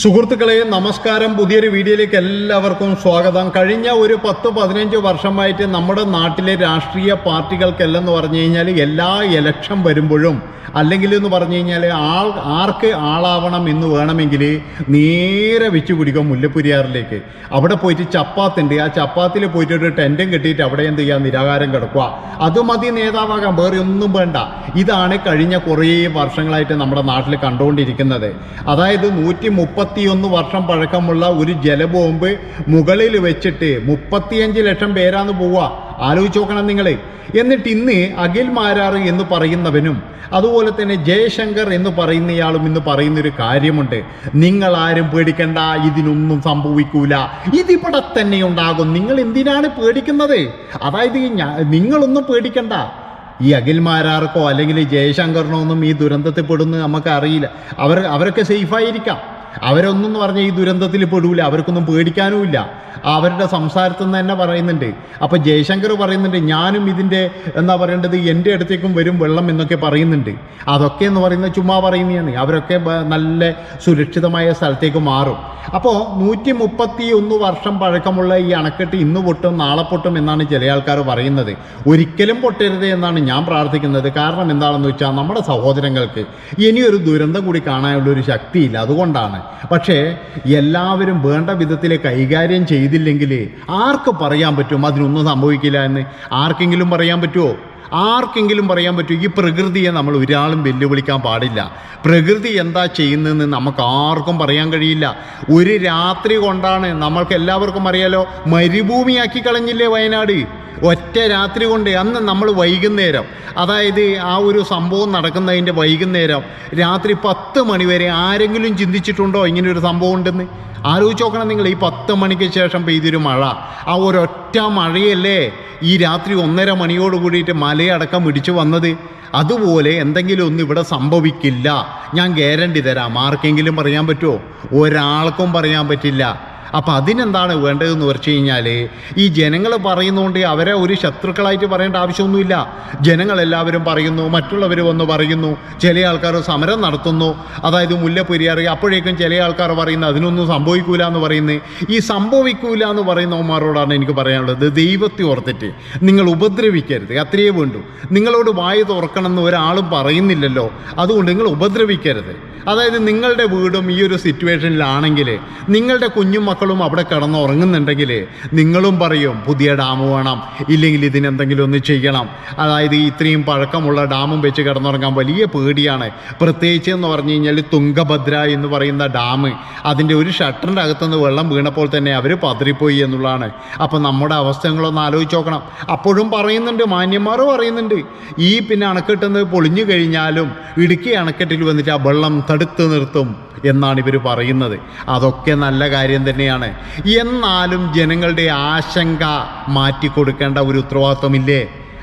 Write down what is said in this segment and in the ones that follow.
സുഹൃത്തുക്കളെ നമസ്കാരം. പുതിയൊരു വീഡിയോയിലേക്ക് എല്ലാവർക്കും സ്വാഗതം. കഴിഞ്ഞ ഒരു പത്ത് പതിനഞ്ച് വർഷമായിട്ട് നമ്മുടെ നാട്ടിലെ രാഷ്ട്രീയ പാർട്ടികൾക്കെല്ലാം എന്ന് പറഞ്ഞു കഴിഞ്ഞാൽ എല്ലാ ഇലക്ഷൻ വരുമ്പോഴും അല്ലെങ്കിൽ എന്ന് പറഞ്ഞു കഴിഞ്ഞാൽ ആൾ ആർക്ക് ആളാവണം എന്ന് വേണമെങ്കിൽ നേരെ വെച്ച് പിടിക്കും മുല്ലപ്പെരിയാറിലേക്ക്. അവിടെ പോയിട്ട് ചപ്പാത്തുണ്ട്. ആ ചപ്പാത്തിൽ പോയിട്ട് ഒരു ടെന്റും കെട്ടിയിട്ട് അവിടെ എന്ത് ചെയ്യുക? നിരാകാരം കിടക്കുക. അത് മതി നേതാവാകാം. വേറെ ഒന്നും വേണ്ട. ഇതാണ് കഴിഞ്ഞ കുറേ വർഷങ്ങളായിട്ട് നമ്മുടെ നാട്ടിൽ കണ്ടുകൊണ്ടിരിക്കുന്നത്. അതായത് നൂറ്റി മുപ്പത്തിയൊന്ന് വർഷം പഴക്കമുള്ള ഒരു ജലബോംബ് മുകളിൽ വെച്ചിട്ട് മുപ്പത്തിയഞ്ച് ലക്ഷം പേരാന്ന് പോവുക. ആലോചിച്ച് നോക്കണം നിങ്ങൾ എന്നിട്ട് ഇന്ന് അഖിൽ മാരാർ എന്ന് പറയുന്നവനും അതുപോലെ തന്നെ ജയശങ്കർ എന്ന് പറയുന്നയാളും ഇന്ന് പറയുന്നൊരു കാര്യമുണ്ട്. നിങ്ങൾ ആരും പേടിക്കണ്ട ഇതിനൊന്നും സംഭവിക്കൂല. ഇതിവിടെ തന്നെ ഉണ്ടാകും. നിങ്ങൾ എന്തിനാണ് പേടിക്കുന്നത്? അതായത് നിങ്ങളൊന്നും പേടിക്കണ്ട. ഈ അഖിൽമാരാർക്കോ അല്ലെങ്കിൽ ജയശങ്കറിനോ ഒന്നും ഈ ദുരന്തത്തിൽ പെടുന്നു നമുക്ക് അറിയില്ല. അവർ അവരൊക്കെ സേഫായിരിക്കാം അവരൊന്നും പറഞ്ഞാൽ ഈ ദുരന്തത്തിൽ പെടൂല അവർക്കൊന്നും പേടിക്കാനുമില്ല. അവരുടെ സംസാരത്തിൽ നിന്ന് തന്നെ പറയുന്നുണ്ട്. അപ്പം ജയശങ്കർ പറയുന്നുണ്ട് ഞാനും ഇതിന്റെ എന്താ പറയേണ്ടത് എന്റെ അടുത്തേക്കും വരും വെള്ളം എന്നൊക്കെ പറയുന്നുണ്ട്. അതൊക്കെ എന്ന് പറയുന്നത് ചുമ്മാ പറയുന്നതാണ്. അവരൊക്കെ നല്ല സുരക്ഷിതമായ സ്ഥലത്തേക്ക് മാറും. അപ്പോൾ നൂറ്റി മുപ്പത്തി ഒന്ന് വർഷം പഴക്കമുള്ള ഈ അണക്കെട്ട് ഇന്ന് പൊട്ടും നാളെ പൊട്ടും എന്നാണ് ചില ആൾക്കാർ പറയുന്നത്. ഒരിക്കലും പൊട്ടരുത് എന്നാണ് ഞാൻ പ്രാർത്ഥിക്കുന്നത്. കാരണം എന്താണെന്ന് വെച്ചാൽ നമ്മുടെ സഹോദരങ്ങൾക്ക് ഇനിയൊരു ദുരന്തം കൂടി കാണാനുള്ള ഒരു ശക്തിയില്ല. അതുകൊണ്ടാണ് പക്ഷേ എല്ലാവരും വേണ്ട വിധത്തിൽ കൈകാര്യം ചെയ്തില്ലെങ്കിൽ ആർക്ക് പറയാൻ പറ്റും? അതിനൊന്നും സംഭവിക്കില്ല എന്ന്. ആർക്കെങ്കിലും പറയാൻ പറ്റുമോ ആർക്കെങ്കിലും പറയാൻ പറ്റും ഈ പ്രകൃതിയെ നമ്മൾ ഒരാളും വെല്ലുവിളിക്കാൻ പാടില്ല. പ്രകൃതി എന്താ ചെയ്യുന്നതെന്ന് നമുക്ക് ആർക്കും പറയാൻ കഴിയില്ല. ഒരു രാത്രി കൊണ്ടാണ് നമ്മൾക്ക് എല്ലാവർക്കും അറിയാലോ. മരുഭൂമിയാക്കി കളഞ്ഞില്ലേ വയനാട്? ഒറ്റ രാത്രി കൊണ്ട് അന്ന് നമ്മൾ വൈകുന്നേരം അതായത് ആ ഒരു സംഭവം നടക്കുന്നതിന്റെ വൈകുന്നേരം രാത്രി പത്ത് മണി വരെ ആരെങ്കിലും ചിന്തിച്ചിട്ടുണ്ടോ ഇങ്ങനെ ഒരു സംഭവം ഉണ്ടെന്ന്? ആലോചിച്ച് നോക്കണം നിങ്ങൾ ഈ പത്ത് മണിക്ക് ശേഷം പെയ്തൊരു മഴ. ആ ഒരൊറ്റ മഴയല്ലേ ഈ രാത്രി ഒന്നര മണിയോട് കൂടിയിട്ട് മലയടക്കം ഇടിച്ചു വന്നത്? അതുപോലെ എന്തെങ്കിലും ഒന്നും ഇവിടെ സംഭവിക്കില്ല. ഞാൻ ഗ്യാരണ്ടി തരാം. ആർക്കെങ്കിലും പറയാൻ പറ്റുമോ? ഒരാൾക്കും പറയാൻ പറ്റില്ല. അപ്പം അതിനെന്താണ് വേണ്ടതെന്ന് വെച്ച് കഴിഞ്ഞാൽ ഈ ജനങ്ങൾ പറയുന്നതുകൊണ്ട് അവരെ ഒരു ശത്രുക്കളായിട്ട് പറയേണ്ട ആവശ്യമൊന്നുമില്ല. ജനങ്ങളെല്ലാവരും പറയുന്നു മറ്റുള്ളവർ വന്ന് പറയുന്നു ചില ആൾക്കാർ സമരം നടത്തുന്നു. അതായത് മുല്ലപ്പെരിയാറി അപ്പോഴേക്കും ചില ആൾക്കാർ പറയുന്നത് അതിനൊന്നും സംഭവിക്കൂല എന്ന് പറയുന്നത് ഈ സംഭവിക്കൂല എന്ന് പറയുന്നവന്മാരോടാണ് എനിക്ക് പറയാനുള്ളത്. ദൈവത്തെ ഓർത്തിട്ട് നിങ്ങൾ ഉപദ്രവിക്കരുത്. അത്രയേ വേണ്ടു. നിങ്ങളോട് വായ തുറക്കണം എന്ന് ഒരാളും പറയുന്നില്ലല്ലോ. അതുകൊണ്ട് നിങ്ങൾ ഉപദ്രവിക്കരുത്. അതായത് നിങ്ങളുടെ വീടും ഈ ഒരു സിറ്റുവേഷനിലാണെങ്കിൽ നിങ്ങളുടെ കുഞ്ഞും മക്കളും അവിടെ കിടന്ന് ഉറങ്ങുന്നുണ്ടെങ്കിൽ നിങ്ങളും പറയും പുതിയ ഡാം വേണം ഇല്ലെങ്കിൽ ഇതിനെന്തെങ്കിലും ഒന്ന് ചെയ്യണം. അതായത് ഇത്രയും പഴക്കമുള്ള ഡാമും വെച്ച് കിടന്നുറങ്ങാൻ വലിയ പേടിയാണ്. പ്രത്യേകിച്ച് എന്ന് പറഞ്ഞു കഴിഞ്ഞാൽ തുങ്കഭദ്ര എന്ന് പറയുന്ന ഡാം അതിന്റെ ഒരു ഷട്ടറിന്റെ അകത്തുനിന്ന് വെള്ളം വീണപ്പോൾ തന്നെ അവർ പതറിപ്പോയി എന്നുള്ളതാണ്. അപ്പോൾ നമ്മുടെ അവസ്ഥകളൊന്ന് ആലോചിച്ച് നോക്കണം. അപ്പോഴും പറയുന്നുണ്ട് മാന്യന്മാർ പറയുന്നുണ്ട് ഈ പിന്നെ അണക്കെട്ടുന്നത് പൊളിഞ്ഞു കഴിഞ്ഞാലും ഇടുക്കി അണക്കെട്ടിൽ വന്നിട്ട് ആ വെള്ളം തടുത്ത് നിർത്തും എന്നാണ് ഇവർ പറയുന്നത്. അതൊക്കെ നല്ല കാര്യം തന്നെയാണ്. എന്നാലും ജനങ്ങളുടെ ആശങ്ക മാറ്റിക്കൊടുക്കേണ്ട ഒരു ഉത്തരവാദിത്വമില്ലേ?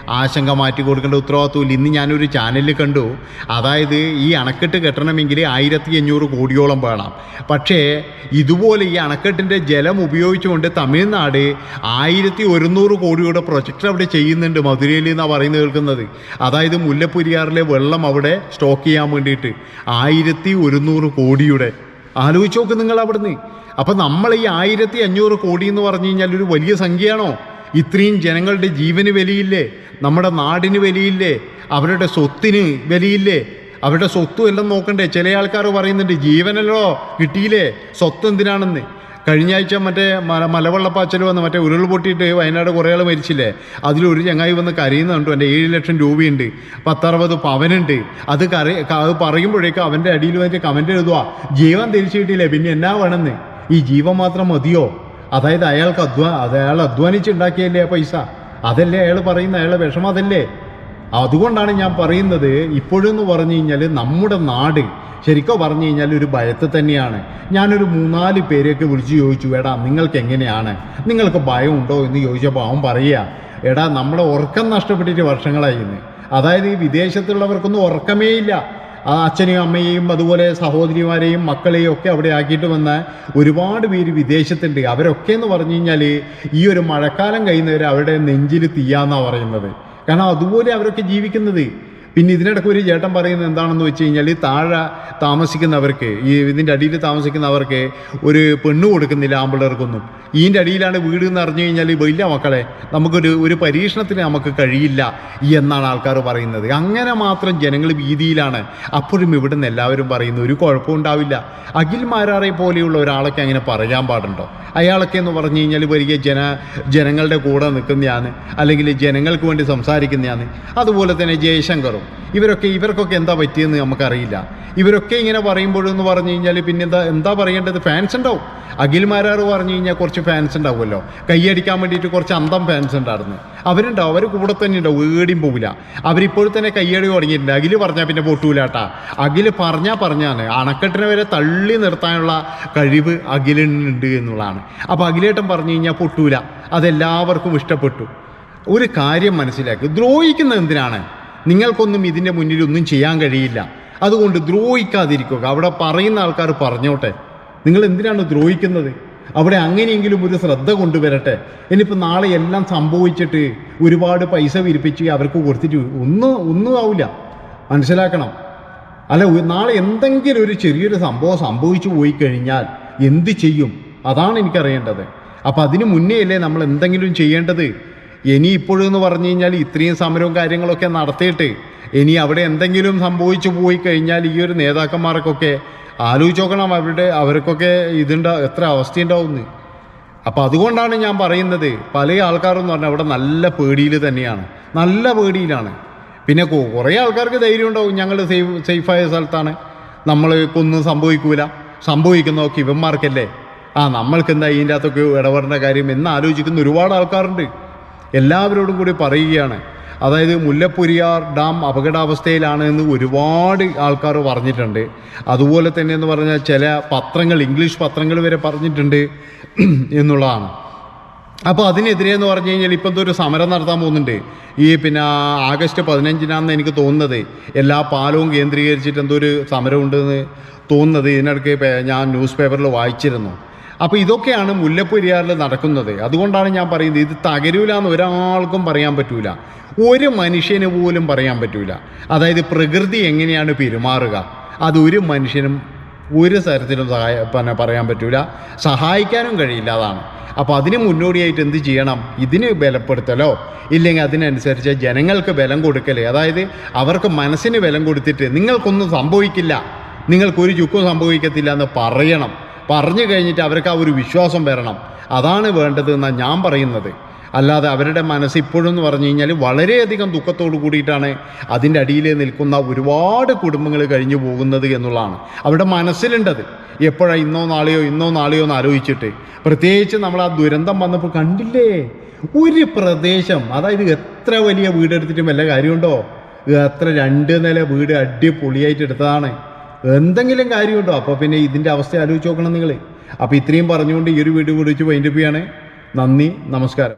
ആശങ്ക മാറ്റി കൊടുക്കേണ്ട ഉത്തരവാദിത്വമില്ല. ഇന്ന് ഞാനൊരു ചാനലിൽ കണ്ടു. അതായത് ഈ അണക്കെട്ട് കെട്ടണമെങ്കിൽ ആയിരത്തി അഞ്ഞൂറ് കോടിയോളം വേണം. പക്ഷേ ഇതുപോലെ ഈ അണക്കെട്ടിന്റെ ജലം ഉപയോഗിച്ചുകൊണ്ട് തമിഴ്നാട് ആയിരത്തി ഒരുന്നൂറ് കോടിയുടെ പ്രൊജക്റ്റ് അവിടെ ചെയ്യുന്നുണ്ട് മധുരയിൽ എന്നാണ് പറയുന്നത് കേൾക്കുന്നത്. അതായത് മുല്ലപ്പെരിയാറിലെ വെള്ളം അവിടെ സ്റ്റോക്ക് ചെയ്യാൻ വേണ്ടിയിട്ട് ആയിരത്തി ഒരുന്നൂറ് കോടിയുടെ. ആലോചിച്ച് നോക്ക് നിങ്ങൾ അവിടുന്ന് അപ്പം നമ്മൾ ഈ ആയിരത്തി അഞ്ഞൂറ് കോടി എന്ന് പറഞ്ഞു കഴിഞ്ഞാൽ ഒരു വലിയ സംഖ്യയാണോ? ഇത്രയും ജനങ്ങളുടെ ജീവന് വിലയില്ലേ? നമ്മുടെ നാടിന് വിലയില്ലേ? അവരുടെ സ്വത്തിന് വിലയില്ലേ? അവരുടെ സ്വത്തും എല്ലാം നോക്കണ്ടേ? ചില ആൾക്കാർ പറയുന്നുണ്ട് ജീവനല്ലോ കിട്ടിയില്ലേ? സ്വത്ത് എന്തിനാണെന്ന്? കഴിഞ്ഞ ആഴ്ച മറ്റേ മല മലവെള്ളപ്പാച്ചൽ വന്ന് മറ്റേ ഉരുൾ പൊട്ടിയിട്ട് വയനാട് കുറേ ആൾ മരിച്ചില്ലേ? അതിലൊരു ചങ്ങായി വന്ന് കരയുന്നുണ്ട് എന്റെ ഏഴ് ലക്ഷം രൂപയുണ്ട് പത്തറുപത് പവനുണ്ട്. അത് കറി അത് പറയുമ്പോഴേക്കും അവന്റെ അടിയിൽ വന്നിട്ട് കമന്റ് എഴുതുക ജീവൻ തിരിച്ചു കിട്ടിയില്ലേ? പിന്നെ എന്നാ വേണമെന്ന്? ഈ ജീവൻ മാത്രം മതിയോ? അതായത് അയാൾക്ക് അധ്വാ അയാൾ അധ്വാനിച്ചുണ്ടാക്കിയല്ലേ ആ പൈസ? അതല്ലേ അയാൾ പറയുന്ന അയാളുടെ വിഷമം അതല്ലേ? അതുകൊണ്ടാണ് ഞാൻ പറയുന്നത് ഇപ്പോഴെന്ന് പറഞ്ഞു കഴിഞ്ഞാൽ നമ്മുടെ നാട് ശരിക്കും പറഞ്ഞു കഴിഞ്ഞാൽ ഒരു ഭയത്ത് തന്നെയാണ്. ഞാനൊരു മൂന്നാൽ പേരെയൊക്കെ വിളിച്ച് ചോദിച്ചു എടാ നിങ്ങൾക്ക് എങ്ങനെയാണ്? നിങ്ങൾക്ക് ഭയം ഉണ്ടോ എന്ന് ചോദിച്ചപ്പോൾ അവൻ പറയുക എടാ നമ്മുടെ ഉറക്കം നഷ്ടപ്പെട്ടിട്ട് വർഷങ്ങളായിരുന്നു അതായത് ഈ വിദേശത്തുള്ളവർക്കൊന്നും ഉറക്കമേ ഇല്ല. ആ അച്ഛനെയും അമ്മയെയും അതുപോലെ സഹോദരിമാരെയും മക്കളെയും ഒക്കെ അവിടെ ആക്കിയിട്ട് വന്ന ഒരുപാട് പേര് വിദേശത്തുണ്ട്. അവരൊക്കെ എന്ന് പറഞ്ഞു കഴിഞ്ഞാൽ ഈ ഒരു മഴക്കാലം കഴിയുന്നവരെ അവരുടെ നെഞ്ചിൽ തീയാന്നാണ് പറയുന്നത്. കാരണം അതുപോലെ അവരൊക്കെ ജീവിക്കുന്നത്. പിന്നെ ഇതിനിടയ്ക്ക് ഒരു ചേട്ടൻ പറയുന്നത് എന്താണെന്ന് വെച്ച് കഴിഞ്ഞാൽ ഈ താഴ താമസിക്കുന്നവർക്ക് ഈ ഇതിന്റെ അടിയിൽ താമസിക്കുന്നവർക്ക് ഒരു പെണ്ണ് കൊടുക്കുന്നില്ല ആമ്പിള്ളേർക്കൊന്നും. ഇതിന്റെ അടിയിലാണ് വീട് എന്ന് അറിഞ്ഞു കഴിഞ്ഞാൽ വലിയ മക്കളെ നമുക്കൊരു ഒരു പരീക്ഷണത്തിന് നമുക്ക് കഴിയില്ല എന്നാണ് ആൾക്കാർ പറയുന്നത്. അങ്ങനെ മാത്രം ജനങ്ങൾ ഭീതിയിലാണ്. അപ്പോഴും ഇവിടെ നിന്ന് എല്ലാവരും പറയുന്നു ഒരു കുഴപ്പവും ഉണ്ടാവില്ല. അഖിൽ മാരാറെ പോലെയുള്ള ഒരാളൊക്കെ അങ്ങനെ പറയാൻ പാടുണ്ടോ? അയാളൊക്കെ എന്ന് പറഞ്ഞു കഴിഞ്ഞാൽ വലിയ ജന ജനങ്ങളുടെ കൂടെ നിൽക്കുന്നതാണ് അല്ലെങ്കിൽ ജനങ്ങൾക്ക് വേണ്ടി സംസാരിക്കുന്നതാണ് അതുപോലെ തന്നെ ജയശങ്കറും. ഇവരൊക്കെ ഇവർക്കൊക്കെ എന്താ പറ്റിയെന്ന് നമുക്കറിയില്ല. ഇവരൊക്കെ ഇങ്ങനെ പറയുമ്പോഴെന്ന് പറഞ്ഞു കഴിഞ്ഞാൽ പിന്നെ എന്താ എന്താ പറയേണ്ടത്? ഫാൻസ് ഉണ്ടാവും. അഖിൽ മാരാറ് പറഞ്ഞു കഴിഞ്ഞാൽ കുറച്ച് ഫാൻസ് ഉണ്ടാവുമല്ലോ. കൈയടിക്കാൻ വേണ്ടിയിട്ട് കുറച്ച് അന്തം ഫാൻസ് ഉണ്ടായിരുന്നു. അവരുണ്ടാവും അവർ കൂടെ തന്നെ ഉണ്ടാവും ഏടിയും പോവില്ല. അവരിപ്പോഴും തന്നെ കയ്യടി തുടങ്ങിയിട്ടുണ്ട്. അഖിൽ പറഞ്ഞാൽ പിന്നെ പൊട്ടൂലാട്ടാ. അഖിൽ പറഞ്ഞാൽ പറഞ്ഞാണ് അണക്കെട്ടിനെ വരെ തള്ളി നിർത്താനുള്ള കഴിവ് അഖിലിനുണ്ട് എന്നുള്ളതാണ്. അപ്പോൾ അഖിലേട്ടൻ പറഞ്ഞു കഴിഞ്ഞാൽ പൊട്ടൂല. അതെല്ലാവർക്കും ഇഷ്ടപ്പെട്ടു. ഒരു കാര്യം മനസ്സിലാക്കി ദ്രോഹിക്കുന്നത് എന്തിനാണ്? നിങ്ങൾക്കൊന്നും ഇതിന്റെ മുന്നിൽ ഒന്നും ചെയ്യാൻ കഴിയില്ല. അതുകൊണ്ട് ദ്രോഹിക്കാതിരിക്കുക. അവിടെ പറയുന്ന ആൾക്കാർ പറഞ്ഞോട്ടെ. നിങ്ങൾ എന്തിനാണ് ദ്രോഹിക്കുന്നത്? അവിടെ അങ്ങനെയെങ്കിലും ഒരു ശ്രദ്ധ കൊണ്ടുവരട്ടെ. ഇനിയിപ്പോൾ നാളെ എല്ലാം സംഭവിച്ചിട്ട് ഒരുപാട് പൈസ വിരിപ്പിച്ച് അവർക്ക് കൊടുത്തിട്ട് ഒന്നും ഒന്നും ആവില്ല. മനസ്സിലാക്കണം. അല്ല നാളെ എന്തെങ്കിലും ഒരു ചെറിയൊരു സംഭവം സംഭവിച്ചു പോയി കഴിഞ്ഞാൽ എന്ത് ചെയ്യും? അതാണ് എനിക്കറിയേണ്ടത്. അപ്പം അതിന് മുന്നേ അല്ലേ നമ്മൾ എന്തെങ്കിലും ചെയ്യേണ്ടത്? ഇനി ഇപ്പോഴെന്ന് പറഞ്ഞു കഴിഞ്ഞാൽ ഇത്രയും സമരവും കാര്യങ്ങളൊക്കെ നടത്തിയിട്ട് ഇനി അവിടെ എന്തെങ്കിലും സംഭവിച്ചു പോയി കഴിഞ്ഞാൽ ഈ ഒരു നേതാക്കന്മാർക്കൊക്കെ ആലോചിച്ച് നോക്കണം അവരുടെ അവർക്കൊക്കെ ഇതുണ്ടാ എത്ര അവസ്ഥയുണ്ടാവുമെന്ന്. അപ്പോൾ അതുകൊണ്ടാണ് ഞാൻ പറയുന്നത് പല ആൾക്കാരെന്ന് പറഞ്ഞാൽ അവിടെ നല്ല പേടിയിൽ തന്നെയാണ്. നല്ല പേടിയിലാണ്. പിന്നെ കുറേ ആൾക്കാർക്ക് ധൈര്യം ഉണ്ടാവും. ഞങ്ങൾ സേഫ് സേഫായ സ്ഥലത്താണ്. നമ്മൾ ഒന്നും സംഭവിക്കൂല. സംഭവിക്കുന്നതൊക്കെ ഇവന്മാർക്കല്ലേ. ആ നമ്മൾക്ക് എന്താ ഇതിന്റെ അകത്തൊക്കെ ഇടപെടേണ്ട കാര്യം എന്ന് ആലോചിക്കുന്ന ഒരുപാട് ആൾക്കാരുണ്ട്. എല്ലാവരോടും കൂടി പറയുകയാണ്. അതായത് മുല്ലപ്പെരിയാർ ഡാം അപകടാവസ്ഥയിലാണ് എന്ന് ഒരുപാട് ആൾക്കാർ പറഞ്ഞിട്ടുണ്ട്. അതുപോലെ തന്നെ എന്ന് പറഞ്ഞാൽ ചില പത്രങ്ങൾ ഇംഗ്ലീഷ് പത്രങ്ങൾ വരെ പറഞ്ഞിട്ടുണ്ട് എന്നുള്ളതാണ്. അപ്പോൾ അതിനെതിരെ എന്ന് പറഞ്ഞു കഴിഞ്ഞാൽ ഇപ്പം ഒരു സമരം നടത്താൻ പോകുന്നുണ്ട്. ഈ പിന്നെ ആഗസ്റ്റ് പതിനഞ്ചിനാണെന്ന് എനിക്ക് തോന്നുന്നത്. എല്ലാ പാലവും കേന്ദ്രീകരിച്ചിട്ട് എന്തോ ഒരു സമരമുണ്ടെന്ന് തോന്നുന്നത്. ഇതിനിടയ്ക്ക് ഞാൻ ന്യൂസ് പേപ്പറിൽ വായിച്ചിരുന്നു. അപ്പോൾ ഇതൊക്കെയാണ് മുല്ലപ്പെരിയാറിൽ നടക്കുന്നത്. അതുകൊണ്ടാണ് ഞാൻ പറയുന്നത് ഇത് തകരൂല എന്ന് ഒരാൾക്കും പറയാൻ പറ്റൂല. ഒരു മനുഷ്യന് പോലും പറയാൻ പറ്റൂല. അതായത് പ്രകൃതി എങ്ങനെയാണ് പെരുമാറുക അതൊരു മനുഷ്യനും ഒരു തരത്തിലും സഹായ പിന്നെ പറയാൻ പറ്റൂല. സഹായിക്കാനും കഴിയില്ല അതാണ്. അപ്പോൾ അതിന് മുന്നോടിയായിട്ട് എന്ത് ചെയ്യണം? ഇതിന് ബലപ്പെടുത്തലോ? ഇല്ലെങ്കിൽ അതിനനുസരിച്ച് ജനങ്ങൾക്ക് ബലം കൊടുക്കലേ? അതായത് അവർക്ക് മനസ്സിന് ബലം കൊടുത്തിട്ട് നിങ്ങൾക്കൊന്നും സംഭവിക്കില്ല. നിങ്ങൾക്കൊരു ചുക്കും സംഭവിക്കത്തില്ല എന്ന് പറയണം. പറഞ്ഞു കഴിഞ്ഞിട്ട് അവർക്ക് ആ ഒരു വിശ്വാസം വരണം. അതാണ് വേണ്ടത് എന്നാണ് ഞാൻ പറയുന്നത്. അല്ലാതെ അവരുടെ മനസ്സ് ഇപ്പോഴും എന്ന് പറഞ്ഞു കഴിഞ്ഞാൽ വളരെയധികം ദുഃഖത്തോട് കൂടിയിട്ടാണ് അതിന്റെ അടിയിൽ നിൽക്കുന്ന ഒരുപാട് കുടുംബങ്ങൾ കഴിഞ്ഞു പോകുന്നത് എന്നുള്ളതാണ്. അവരുടെ മനസ്സിലുണ്ടത്. എപ്പോഴാണ് ഇന്നോ നാളെയോ ഇന്നോ നാളെയോ എന്ന് ആലോചിച്ചിട്ട്. പ്രത്യേകിച്ച് നമ്മൾ ആ ദുരന്തം വന്നപ്പോൾ കണ്ടില്ലേ? ഒരു പ്രദേശം അതായത് എത്ര വലിയ വീടെടുത്തിട്ടും വല്ല കാര്യമുണ്ടോ? എത്ര രണ്ട് നില വീട് അടിപൊളിയായിട്ട് എടുത്തതാണ്. എന്തെങ്കിലും കാര്യമുണ്ടോ? അപ്പോൾ പിന്നെ ഇതിന്റെ അവസ്ഥ ആലോചിച്ച് നോക്കണം നിങ്ങൾ അപ്പോൾ ഇത്രയും പറഞ്ഞുകൊണ്ട് ഈ ഒരു വീഡിയോ വിളിച്ച് ചെയ്യാണ് നന്ദി നമസ്കാരം.